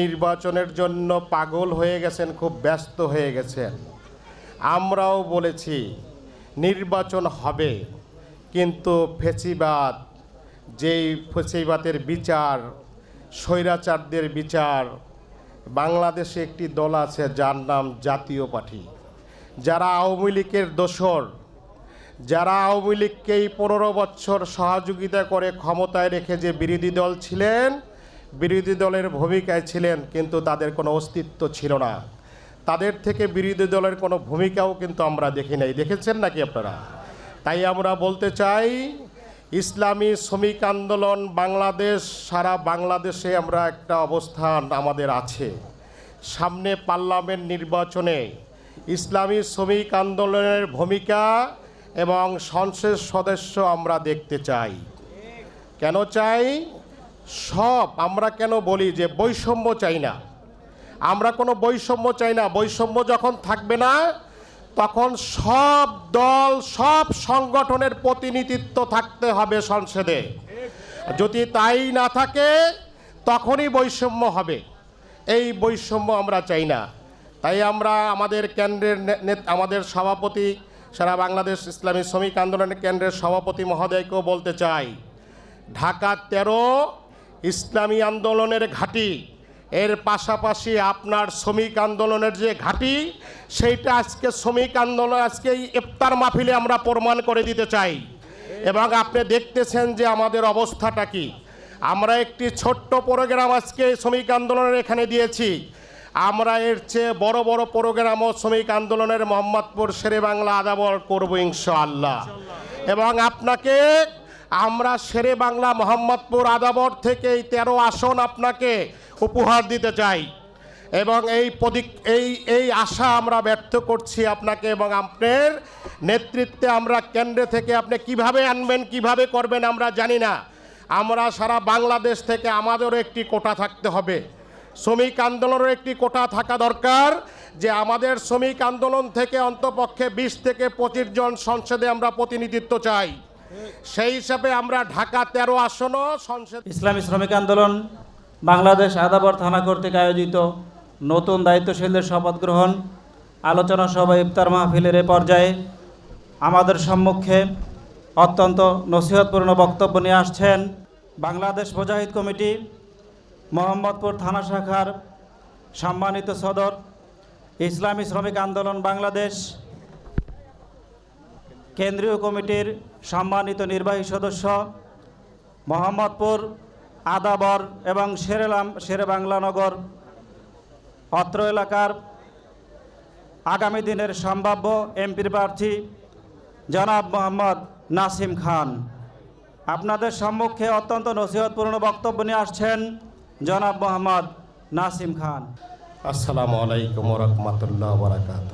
নির্বাচনের জন্য পাগল হয়ে গেছেন, খুব ব্যস্ত হয়ে গেছেন। আমরাও বলেছি, নির্বাচন হবে, কিন্তু ফেসিবাদ, যেই ফেসিবাদের বিচার, স্বৈরাচারদের বিচার, বাংলাদেশে একটি দল আছে যার নাম জাতীয় পার্টি। যারা আওয়ামী লীগের দোসর যারা আওয়ামী লীগকে এই পনেরো বছর সহযোগিতা করে ক্ষমতায় রেখে যে বিরোধী দল ছিলেন বিরোধী দলের ভূমিকায় ছিলেন, কিন্তু তাদের কোনো অস্তিত্ব ছিল না। তাদের থেকে বিরোধী দলের কোনো ভূমিকাও কিন্তু আমরা দেখি নাই। দেখেছেন নাকি আপনারা? তাই আমরা বলতে চাই, ইসলামী শ্রমিক আন্দোলন বাংলাদেশ, সারা বাংলাদেশে আমরা একটা অবস্থান আমাদের আছে। সামনে পার্লামেন্ট নির্বাচনে ইসলামী শ্রমিক আন্দোলনের ভূমিকা এবং সংসদ সদস্য আমরা দেখতে চাই। কেন চাই? সব আমরা কেন বলি যে বৈষম্য চাই না? আমরা কোনো বৈষম্য চাই না। বৈষম্য যখন থাকবে না, তখন সব দল, সব সংগঠনের প্রতিনিধিত্ব থাকতে হবে সংসদে। যদি তাই না থাকে, তখনই বৈষম্য হবে। এই বৈষম্য আমরা চাই না। তাই আমরা আমাদের কেন্দ্রের আমাদের সভাপতি, সারা বাংলাদেশ ইসলামী শ্রমিক আন্দোলনের কেন্দ্রের সভাপতি মহোদয়কেও বলতে চাই, ঢাকা তেরো ইসলামী আন্দোলনের ঘাঁটি। এর পাশাপাশি আপনার শ্রমিক আন্দোলনের যে ঘাঁটি, সেইটা আজকে শ্রমিক আন্দোলন আজকে ইফতার মাহফিলে আমরা প্রমাণ করে দিতে চাই। এবং আপনি দেখতেছেন যে আমাদের অবস্থাটা কি। আমরা একটি ছোট্ট প্রোগ্রাম আজকে শ্রমিক আন্দোলনের এখানে দিয়েছি। আমরা এর চেয়ে বড় বড় প্রোগ্রামও শ্রমিক আন্দোলনের মোহাম্মদপুর শেরে বাংলা আদাবর করব ইনশাআল্লাহ। এবং আপনাকে আমরা শেরে বাংলা মোহাম্মদপুর আদাবর থেকে এই তেরো আসন আপনাকে উপহার দিতে চাই। এবং এই প্রদিক এই এই আশা আমরা ব্যর্থ করছি আপনাকে এবং আপনার নেতৃত্বে আমরা কেন্দ্রে থেকে আপনি কীভাবে আনবেন, কীভাবে করবেন আমরা জানি না। আমরা সারা বাংলাদেশ থেকে আমাদেরও একটি কোটা থাকতে হবে। শ্রমিক আন্দোলনের একটি কোটা থাকা দরকার যে আমাদের শ্রমিক আন্দোলন থেকে অন্তপক্ষে বিশ থেকে পঁচিশ জন সংসদে আমরা প্রতিনিধিত্ব চাই। সেই হিসাবে আমরা ঢাকা তেরো আসনও সংসদ ইসলামী শ্রমিক আন্দোলন বাংলাদেশ আদাবর থানা কর্তৃক আয়োজিত নতুন দায়িত্বশীলদের শপথ গ্রহণ, আলোচনা সভা ইফতার মাহফিলের এ পর্যায়ে আমাদের সম্মুখে অত্যন্ত নসিহতপূর্ণ বক্তব্য নিয়ে আসছেন বাংলাদেশ মুজাহিদ কমিটি, মোহাম্মদপুর থানা শাখার সম্মানিত সদর, ইসলামী শ্রমিক আন্দোলন বাংলাদেশ কেন্দ্রীয় কমিটির সম্মানিত নির্বাহী সদস্য মোহাম্মদপুর, আদাবর এবং শেরেলাম শেরে বাংলানগর অত্র এলাকার আগামী দিনের সম্ভাব্য এমপির প্রার্থী জনাব মোহাম্মদ নাসিম খান। আপনাদের সম্মুখে অত্যন্ত নসিহতপূর্ণ বক্তব্য নিয়ে আসছেন জনাব মোহাম্মদ নাসিম খান। আসসালামু আলাইকুম রহমতুল্লাহ বারাকাত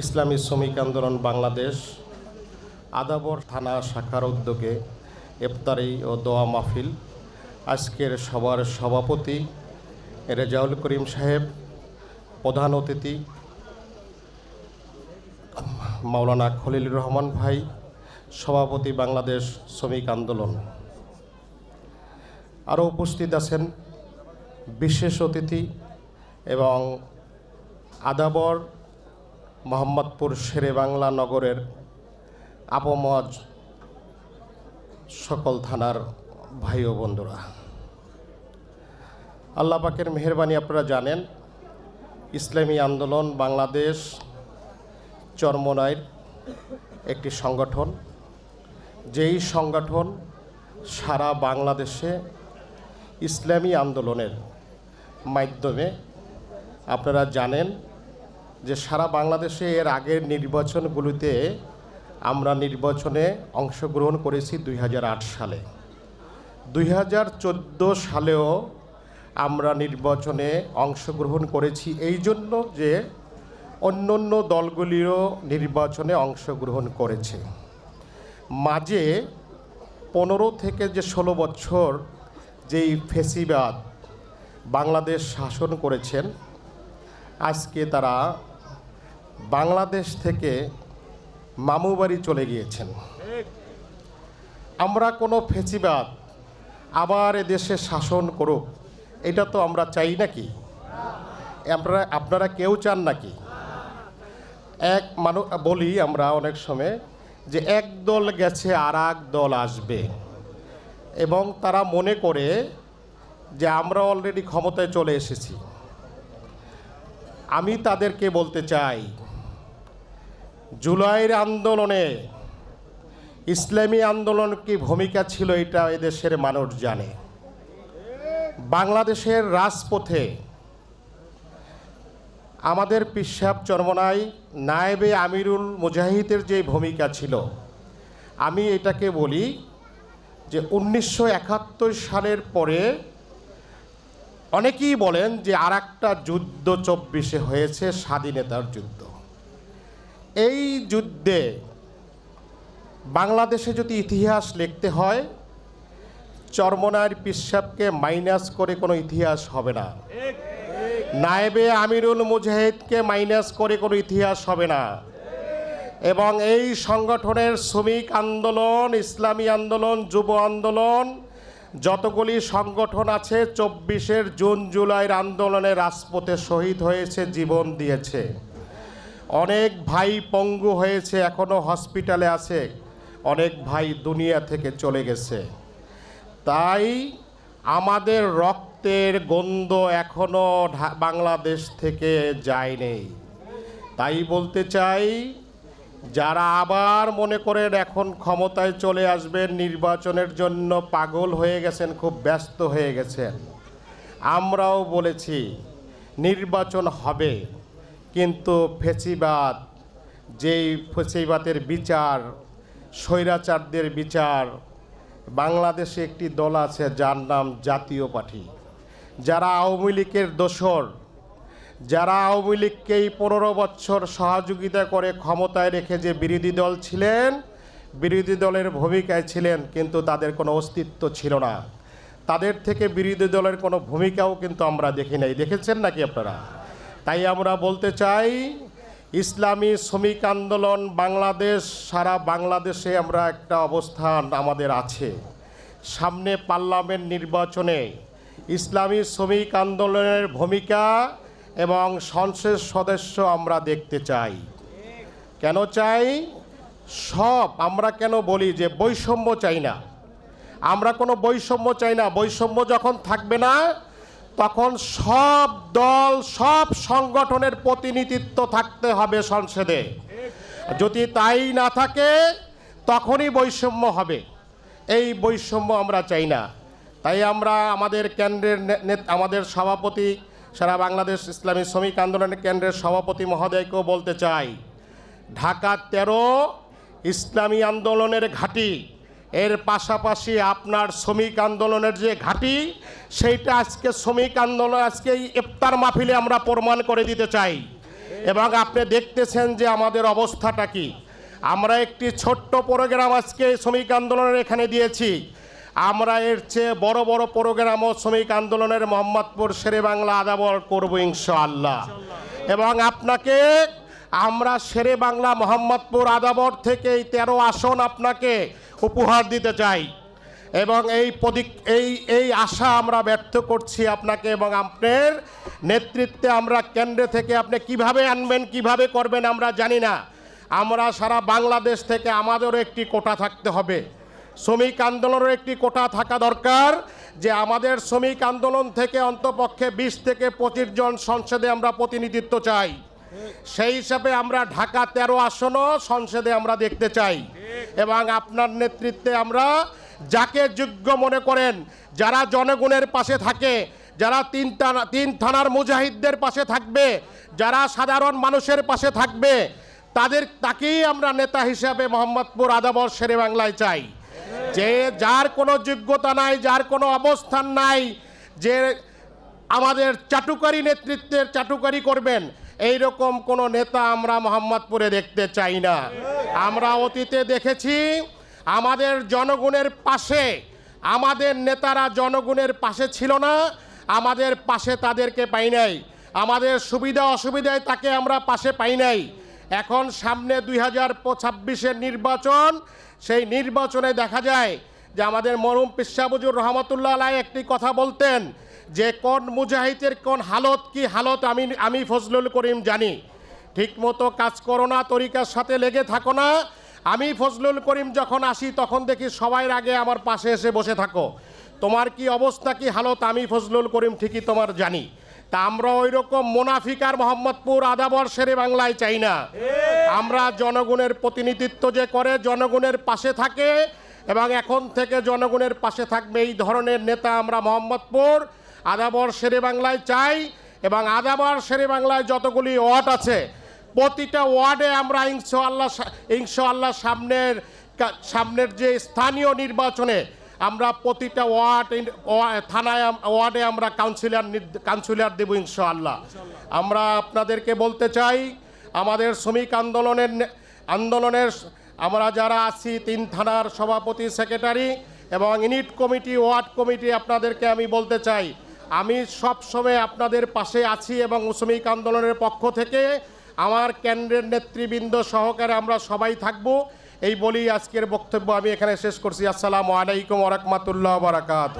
ইসলামী শ্রমিক আন্দোলন বাংলাদেশ, আদাবর থানা শাখার উদ্যোগে ইফতারি ও দোয়া মাহফিল। আজকের সবার সভাপতি রেজাউল করিম সাহেব, প্রধান অতিথি মাওলানা খলিল রহমান ভাই, সভাপতি বাংলাদেশ শ্রমিক আন্দোলন। আরও উপস্থিত আছেন বিশেষ অতিথি এবং আদাবর মোহাম্মদপুর শেরে বাংলা নগরের আপমজ সকল থানার ভাই ও বন্ধুরা। আল্লাহ পাকের মেহরবানি আপনারা জানেন, ইসলামী আন্দোলন বাংলাদেশ চরমনাইর একটি সংগঠন। যেই সংগঠন সারা বাংলাদেশে ইসলামী আন্দোলনের মাধ্যমে, আপনারা জানেন যে সারা বাংলাদেশে এর আগের নির্বাচনগুলিতে আমরা নির্বাচনে অংশগ্রহণ করেছি দুই হাজার আট সালে। দুই হাজার চোদ্দ সালেও আমরা নির্বাচনে অংশগ্রহণ করেছি এই জন্য যে অন্য অন্য দলগুলিও নির্বাচনে অংশগ্রহণ করেছে। মাঝে পনেরো থেকে যে ষোলো বছর যেই ফেসিবাদ বাংলাদেশ শাসন করেছেন, আজকে তারা বাংলাদেশ থেকে মামুবাড়ি চলে গিয়েছেন। আমরা কোনো ফেসিবাদ, আবার এদেশে শাসন করুক, এটা তো আমরা চাই নাকি? আপনারা আপনারা কেউ চান নাকি? এক মানুষ বলি আমরা অনেক সময় যে এক দল গেছে আর দল আসবে। এবং তারা মনে করে যে আমরা অলরেডি ক্ষমতায় চলে এসেছি। আমি তাদেরকে বলতে চাই জুলাইয়ের আন্দোলনে ইসলামী আন্দোলন কি ভূমিকা ছিল এটা এদেশের মানুষ জানে। বাংলাদেশের রাজপথে আমাদের পিসাব চরমনায় নায়েবে আমিরুল মুজাহিদের যে ভূমিকা ছিল, আমি এটাকে বলি যে উনিশশো একাত্তর সালের পরে অনেকেই বলেন যে আর যুদ্ধ চব্বিশে হয়েছে, স্বাধীনতার যুদ্ধ। এই যুদ্ধে বাংলাদেশে যদি ইতিহাস লিখতে হয় চরমনার পিসাবকে মাইনাস করে কোনো ইতিহাস হবে না। নায়েবে আমিরুল মুজাহিদকে মাইনাস করে কোনো ইতিহাস হবে না। এবং এই সংগঠনের শ্রমিক আন্দোলন, ইসলামী আন্দোলন, যুব আন্দোলন, যতগুলি সংগঠন আছে, চব্বিশের জুন জুলাইয়ের আন্দোলনে রাজপথে শহীদ হয়েছে, জীবন দিয়েছে। অনেক ভাই পঙ্গু হয়েছে এখনও হসপিটালে আছে। অনেক ভাই দুনিয়া থেকে চলে গেছে। তাই আমাদের রক্তের গন্ধ এখনও বাংলাদেশ থেকে যায়নি। তাই বলতে চাই, যারা আবার মনে করেন এখন ক্ষমতায় চলে আসবেন, নির্বাচনের জন্য পাগল হয়ে গেছেন, খুব ব্যস্ত হয়ে গেছেন, আমরাও বলেছি, নির্বাচন হবে। কিন্তু ফেসিবাদ, যেই ফেসিবাদের বিচার, স্বৈরাচারদের বিচার, বাংলাদেশে একটি দল আছে যার নাম জাতীয় পার্টি। যারা আওয়ামী লীগের দোসর যারা আওয়ামী লীগকে এই পনেরো বছর সহযোগিতা করে ক্ষমতায় রেখে যে বিরোধী দল ছিলেন, বিরোধী দলের ভূমিকায় ছিলেন, কিন্তু তাদের কোনো অস্তিত্ব ছিল না। তাদের থেকে বিরোধী দলের কোনো ভূমিকাও কিন্তু আমরা দেখি নাই। দেখেছেন নাকি আপনারা? তাই আমরা বলতে চাই, ইসলামী শ্রমিক আন্দোলন বাংলাদেশ, সারা বাংলাদেশে আমরা একটা অবস্থান আমাদের আছে। সামনে পার্লামেন্ট নির্বাচনে ইসলামী শ্রমিক আন্দোলনের ভূমিকা এবং সংসদ সদস্য আমরা দেখতে চাই। কেন চাই? সব আমরা কেন বলি যে বৈষম্য চাই না? আমরা কোনো বৈষম্য চাই না। বৈষম্য যখন থাকবে না তখন সব দল, সব সংগঠনের প্রতিনিধিত্ব থাকতে হবে সংসদে। যদি তাই না থাকে, তখনই বৈষম্য হবে। এই বৈষম্য আমরা চাই না। তাই আমরা আমাদের কেন্দ্রের আমাদের সভাপতি সারা বাংলাদেশ ইসলামী শ্রমিক আন্দোলনের কেন্দ্রের সভাপতি মহোদয়কেও বলতে চাই, ঢাকা তেরো ইসলামী আন্দোলনের ঘাঁটি এর পাশাপাশি আপনার শ্রমিক আন্দোলনের যে ঘাঁটি, সেইটা আজকে শ্রমিক আন্দোলন, আজকে ইফতার মাহফিলে আমরা প্রমাণ করে দিতে চাই। এবং আপনি দেখতেছেন যে আমাদের অবস্থাটা কি। আমরা একটি ছোট্ট প্রোগ্রাম আজকে শ্রমিক আন্দোলনের এখানে দিয়েছি। আমরা এর চেয়ে বড় বড় প্রোগ্রামও শ্রমিক আন্দোলনের মোহাম্মদপুর শেরে বাংলা আদাবর করব ইনশাআল্লাহ। এবং আপনাকে আমরা শেরে বাংলা মোহাম্মদপুর আদাবর থেকে এই তেরো আসন আপনাকে উপহার দিতে চাই। এবং এই প্রদিক এই এই আশা আমরা ব্যর্থ করছি আপনাকে এবং আপনার নেতৃত্বে আমরা কেন্দ্রে থেকে আপনি কীভাবে আনবেন, কীভাবে করবেন আমরা জানি না। আমরা সারা বাংলাদেশ থেকে আমাদেরও একটি কোটা থাকতে হবে। শ্রমিক আন্দোলনের একটি কোটা থাকা দরকার যে আমাদের শ্রমিক আন্দোলন থেকে অন্তপক্ষে বিশ থেকে পঁচিশ জন সংসদে আমরা প্রতিনিধিত্ব চাই। সেই হিসাবে আমরা ঢাকা তেরো আসনও সংসদে আমরা দেখতে চাই। এবং আপনার নেতৃত্বে আমরা যাকে যোগ্য মনে করেন, যারা জনগণের পাশে থাকে, যারা তিন তিন থানার মুজাহিদদের পাশে থাকবে, যারা সাধারণ মানুষের পাশে থাকবে, তাদের, তাকেই আমরা নেতা হিসাবে মোহাম্মদপুর আদাবর শেরে বাংলায় চাই। যে যার কোনো যোগ্যতা নাই, যার কোনো অবস্থান নাই, যে আমাদের চাটুকারি নেতৃত্বের চাটুকারি করবেন এই রকম কোনো নেতা আমরা মোহাম্মদপুরে দেখতে চাই না। আমরা অতীতে দেখেছি আমাদের জনগণের পাশে, আমাদের নেতারা জনগণের পাশে ছিল না, আমাদের পাশে তাদেরকে পাই নাই। আমাদের সুবিধা অসুবিধায় তাকে আমরা পাশে পাই নাই। এখন সামনে দুই হাজার ছাব্বিশের নির্বাচন, সেই নির্বাচনে দেখা যায় যে আমাদের মরুম পিসাবুজুর রহমতুল্লাহ আলাই একটি কথা বলতেন যে কোন মুজাহিদের কোন হালত কি হালত আমি আমি ফজলুল করিম জানি। ঠিকমতো কাজ করো না, তরিকার সাথে লেগে থাকো না। আমি ফজলুল করিম যখন আসি, তখন দেখি সবাই আগে আমার পাশে এসে বসে থাকো। তোমার কি অবস্থা, কি হালত, আমি ফজলুল করিম ঠিকই তোমার জানি। তা আমরা ওই রকম মোনাফিকার মোহাম্মদপুর আদাবর শেরে বাংলায় চাই না। আমরা জনগণের প্রতিনিধিত্ব যে করে, জনগণের পাশে থাকে, এবং এখন থেকে জনগণের পাশে থাকবে এই ধরনের নেতা আমরা মোহাম্মদপুর। আদাবর শেরে বাংলায় চাই এবং আদাবর শেরে বাংলায় যতগুলি ওয়ার্ড আছে, প্রতিটা ওয়ার্ডে আমরা ইনশাআল্লাহ ইনশাআল্লাহ সামনের সামনের যে স্থানীয় নির্বাচনে আমরা প্রতিটা ওয়ার্ড ওয়া- থানায় ওয়ার্ডে আমরা কাউন্সিলর কাউন্সিলর দেব ইনশাআল্লাহ। আমরা আপনাদেরকে বলতে চাই, আমাদের শ্রমিক আন্দোলনের আন্দোলনের আমরা যারা আছি তিন থানার সভাপতি, সেক্রেটারি এবং ইউনিট কমিটি, ওয়ার্ড কমিটি, আপনাদেরকে আমি বলতে চাই আমি সবসময় আপনাদের পাশে আছি এবং শ্রমিক আন্দোলনের পক্ষ থেকে আমার কেন্দ্রের নেতৃবৃন্দ সহকারে আমরা সবাই থাকব। এই বলেই আজকের বক্তব্য আমি এখানে শেষ করছি। আসসালামু আলাইকুম ওরকমাতুল্লাহ বারাকাত